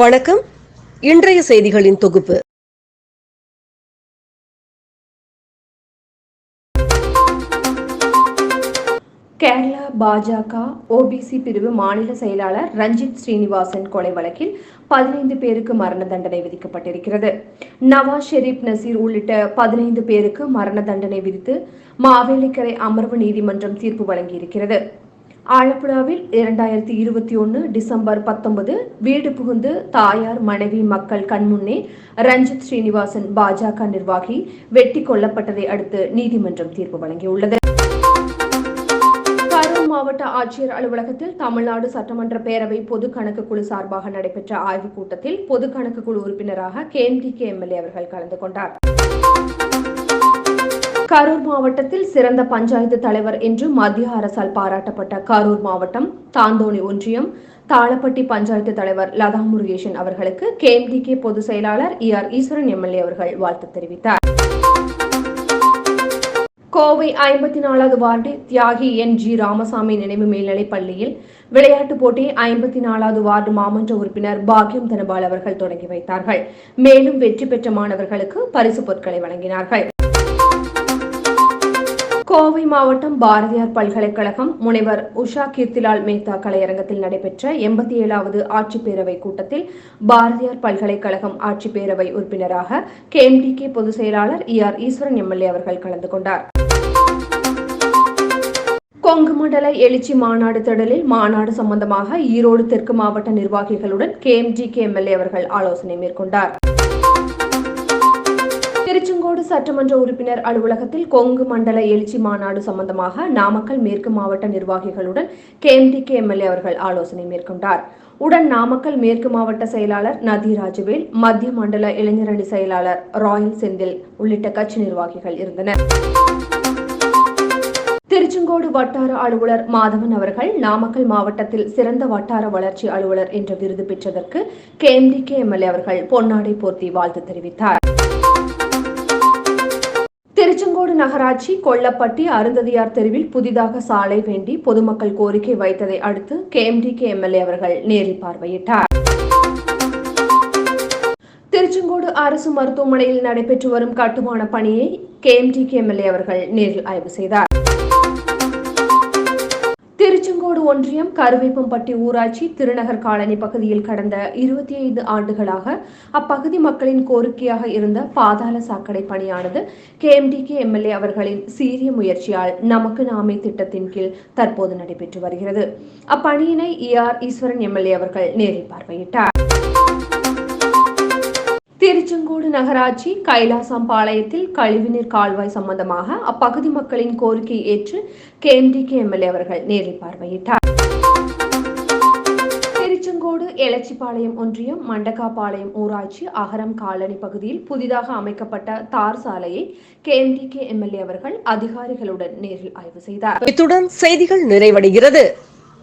வணக்கம். இன்றைய செய்திகளின் தொகுப்பு. கேரளா பாஜக ஓபிசி பிரிவு மாநில செயலாளர் ரஞ்சித் ஸ்ரீனிவாசன் கொலை வழக்கில் பதினைந்து பேருக்கு மரண தண்டனை விதிக்கப்பட்டிருக்கிறது. நவாஸ் ஷெரீப் நசீர் உள்ளிட்ட பதினைந்து பேருக்கு மரண தண்டனை விதித்து மாவேலிக்கரை அமர்வு நீதிமன்றம் தீர்ப்பு வழங்கியிருக்கிறது. ஆலப்புழாவில் இரண்டாயிரத்தி இருபத்தி ஒன்று டிசம்பர் பத்தொன்பது வீடு புகுந்து தாயார் மனைவி மக்கள் கண்முன்னே ரஞ்சித் ஸ்ரீனிவாசன் பாஜக நிர்வாகி வெட்டி கொல்லப்பட்டதை அடுத்து நீதிமன்றம் தீர்ப்பு வழங்கியுள்ளது. கரூர் மாவட்ட ஆட்சியர் அலுவலகத்தில் தமிழ்நாடு சட்டமன்ற பேரவை பொது கணக்கு குழு சார்பாக நடைபெற்ற ஆய்வுக் கூட்டத்தில் பொது கணக்கு குழு உறுப்பினராக கேஎம்டிகே எம்எல்ஏ அவர்கள் கலந்து கொண்டார். கரூர் மாவட்டத்தில் சிறந்த பஞ்சாயத்து தலைவர் என்று மத்திய அரசால் பாராட்டப்பட்ட கரூர் மாவட்டம் தாந்தோணி ஒன்றியம். தாளப்பட்டி பஞ்சாயத்து தலைவர் லதா முருகேசன் அவர்களுக்கு கேஎம்டிகே பொதுச் செயலாளர் இ ஆர் ஈஸ்வரன் எம்எல்ஏ அவர்கள் வாழ்த்து தெரிவித்தார். கோவை ஐம்பத்தி நாலாவது வார்டு தியாகி என். ஜி. ராமசாமி நினைவு மேல்நிலைப் பள்ளியில் விளையாட்டுப் போட்டியை ஐம்பத்தி நாலாவது வார்டு மாமன்ற உறுப்பினர் பாக்யம் தனபால் அவர்கள் தொடங்கி வைத்தார்கள். மேலும் வெற்றி பெற்ற மாணவர்களுக்கு பரிசுப் பொருட்களை வழங்கினார்கள். கோவை மாவட்டம் பாரதியார் பல்கலைக்கழகம் முனைவர் உஷா கீர்த்திலால் மேத்தா கலையரங்கத்தில் நடைபெற்ற எண்பத்தி ஏழாவது ஆட்சிப்பேரவை கூட்டத்தில் பாரதியார் பல்கலைக்கழகம் ஆட்சிப்பேரவை உறுப்பினராக கேஎம்டிகே பொதுச் செயலாளர் இ ஆர் ஈஸ்வரன் எம்எல்ஏ அவர்கள் கலந்து கொண்டார். கொங்கு மண்டல எழுச்சி மாநாடு திடலில் மாநாடு சம்பந்தமாக ஈரோடு தெற்கு மாவட்ட நிர்வாகிகளுடன் கேஎம்ஜிகே எம்எல்ஏ அவர்கள் ஆலோசனை மேற்கொண்டார். திருச்செங்கோடு சட்டமன்ற உறுப்பினர் அலுவலகத்தில் கொங்கு மண்டல எழுச்சி மாநாடு சம்பந்தமாக நாமக்கல் மேற்கு மாவட்ட நிர்வாகிகளுடன் கேஎம்டிகே எம்எல்ஏ அவர்கள் ஆலோசனை மேற்கொண்டார். உடன் நாமக்கல் மேற்கு மாவட்ட செயலாளர் நதி ராஜவேல் மத்திய மண்டல இளைஞரணி செயலாளர் ராயல் செந்தில் உள்ளிட்ட கட்சி நிர்வாகிகள் இருந்தனர். திருச்செங்கோடு வட்டார அலுவலர் மாதவன் அவர்கள் நாமக்கல் மாவட்டத்தில் சிறந்த வட்டார வளர்ச்சி அலுவலர் என்ற விருது பெற்றதற்கு கேஎம்டிகே எம்எல்ஏ அவர்கள் பொன்னாடை போர்த்தி வாழ்த்து தெரிவித்தார். திருச்செங்கோடு நகராட்சி கொல்லப்பட்டி அருந்ததியார் தெருவில் புதிதாக சாலை வேண்டி பொதுமக்கள் கோரிக்கை வைத்ததை அடுத்து கேஎம்டிகே எம்எல்ஏ அவர்கள் நேரில் பார்வையிட்டார். திருச்செங்கோடு அரசு மருத்துவமனையில் நடைபெற்று வரும் கட்டுமான பணியை கேஎம்டிகே எம்எல்ஏ அவர்கள் நேரில் ஆய்வு செய்தார். திருச்செங்கோடு ஒன்றியம் கருவேப்பம்பட்டி ஊராட்சி திருநகர் காலனி பகுதியில் கடந்த இருபத்தி ஐந்து ஆண்டுகளாக அப்பகுதி மக்களின் கோரிக்கையாக இருந்த பாதாள சாக்கடை பணியானது கேஎம்டிகே எம்எல்ஏ அவர்களின் சீரிய முயற்சியால் நமக்கு நாமே திட்டத்தின் கீழ் தற்போது நடைபெற்று வருகிறது. அப்பணியினை இ ஆர் ஈஸ்வரன் எம்எல்ஏ அவர்கள் நேரில் பார்வையிட்டார். திருச்செங்கோடு நகராட்சி கைலாசம்பாளையத்தில் கழிவுநீர் கால்வாய் சம்பந்தமாக அப்பகுதி மக்களின் கோரிக்கை ஏற்று கேஎம்டிகே எம்எல்ஏ அவர்கள் நேரில் பார்வையிட்டார். திருச்செங்கோடு எலச்சிபாளையம் ஒன்றியம் மண்டக்காபாளையம் ஊராட்சி அகரம் காலனி பகுதியில் புதிதாக அமைக்கப்பட்ட தார் சாலையை கேஎம்டிகே எம்எல்ஏ அவர்கள் அதிகாரிகளுடன் நேரில் ஆய்வு செய்தார். இத்துடன் செய்திகள் நிறைவடைகிறது.